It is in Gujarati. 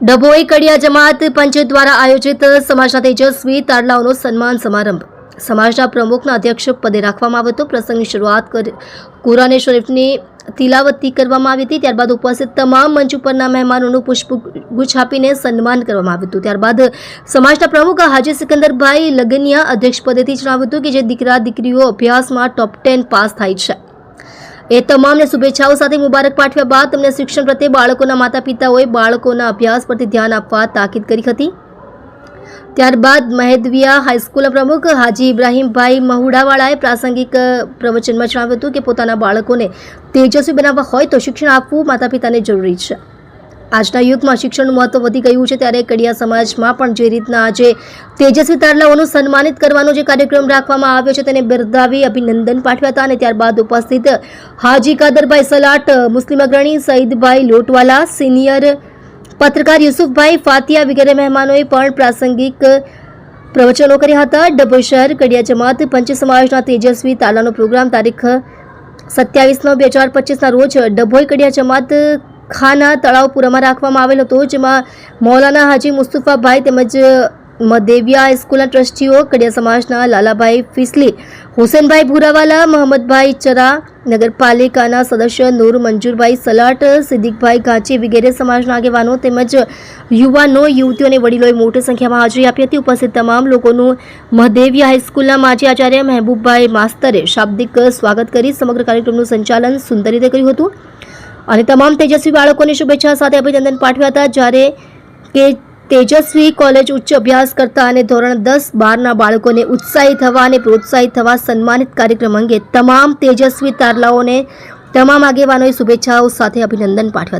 ડભોઈ કડિયા જમાત પંચ દ્વારા આયોજિત સમાજના તેજસ્વી તારલાઓનો સન્માન સમારંભ. સમાજના પ્રમુખના અધ્યક્ષ પદે રાખવામાં આવ્યો હતો. પ્રસંગની શરૂઆત કરી, કુરાને શરીફની તિલાવતી કરવામાં આવી હતી. ત્યારબાદ ઉપસ્થિત તમામ મંચ ઉપરના મહેમાનોનું પુષ્પગુચ્છ આપીને સન્માન કરવામાં આવ્યું હતું. ત્યારબાદ સમાજના પ્રમુખ હાજી સિકંદરભાઈ લગનિયા અધ્યક્ષ પદેથી જણાવ્યું હતું કે જે દીકરા દીકરીઓ અભ્યાસમાં ટોપ ટેન પાસ થાય છે. એ તમામને શુભેચ્છાઓ સાથે મુબારક પાઠવ્યા બાદ તેમણે શિક્ષણ પ્રત્યે બાળકોના માતા પિતાઓએ બાળકોના અભ્યાસ પરથી ધ્યાન આપવા તાકીદ કરી હતી. ત્યારબાદ મહેદવિયા હાઈસ્કૂલના પ્રમુખ હાજી ઇબ્રાહીમભાઈ મહુડાવાળાએ પ્રાસંગિક પ્રવચનમાં જણાવ્યું હતું કે પોતાના બાળકોને તેજસ્વી બનાવવા હોય તો શિક્ષણ આપવું માતા પિતાને જરૂરી છે. આજના યુગમાં શિક્ષણનું મહત્વ વધી ગયું છે ત્યારે કડિયા સમાજમાં પણ જે રીતના આજે તેજસ્વી તારલાઓનું સન્માનિત કરવાનો જે કાર્યક્રમ રાખવામાં આવ્યો છે તેને બિરદાવી અભિનંદન પાઠવ્યા હતા અને ત્યારબાદ ઉપસ્થિત હાજી કાદરભાઈ સલાટ, મુસ્લિમ અગ્રણી સઈદભાઈ લોટવાલા, સિનિયર પત્રકાર યુસુફભાઈ ફાતિયા વગેરે મહેમાનોએ પણ પ્રાસંગિક પ્રવચનો કર્યા હતા. ડભોઈ શહેર કડિયા જમાત પંચ સમાજના તેજસ્વી તાલાનો પ્રોગ્રામ તારીખ સત્યાવીસ નવ બે હજાર પચીસના રોજ ડભોઈ કડિયા જમાત ખાના તળાવપુરામાં રાખવામાં આવેલ હતો, જેમાં મૌલાના હાજી મુસ્તુફાભાઈ તેમજ મદેવિયા સ્કૂલના ટ્રસ્ટીઓ, કડિયા સમાજના લાલાભાઈ ફિસલી, હુસેનભાઈ ભુરાવાલા મોહમ્મદભાઈ ચરા, નગરપાલિકાના સદસ્ય નૂર મંજુરભાઈ સલાટ, સિદ્દીકભાઈ ગાંચી વગેરે સમાજના આગેવાનો તેમજ યુવાનો યુવતીઓને વડીલોએ મોટી સંખ્યામાં હાજરી આપી હતી. ઉપસ્થિત તમામ લોકોનું મહદેવિયા હાઈસ્કૂલના માજી આચાર્ય મહેબૂબભાઈ માસ્તરે શાબ્દિક સ્વાગત કરી સમગ્ર કાર્યક્રમનું સંચાલન સુંદર રીતે કર્યું હતું. અને તમામ તેજસ્વી બાળકોને શુભેચ્છા સાથે અભિનંદન પાઠવ્યા હતા. જ્યારે કે તેજસ્વી કોલેજ ઉચ્ચ અભ્યાસ કરતા અને ધોરણ દસ બારના બાળકોને ઉત્સાહિત થવા અને પ્રોત્સાહિત થવા સન્માનિત કાર્યક્રમ અંગે તમામ તેજસ્વી તારલાઓને તમામ આગેવાનોએ શુભેચ્છાઓ સાથે અભિનંદન પાઠવ્યા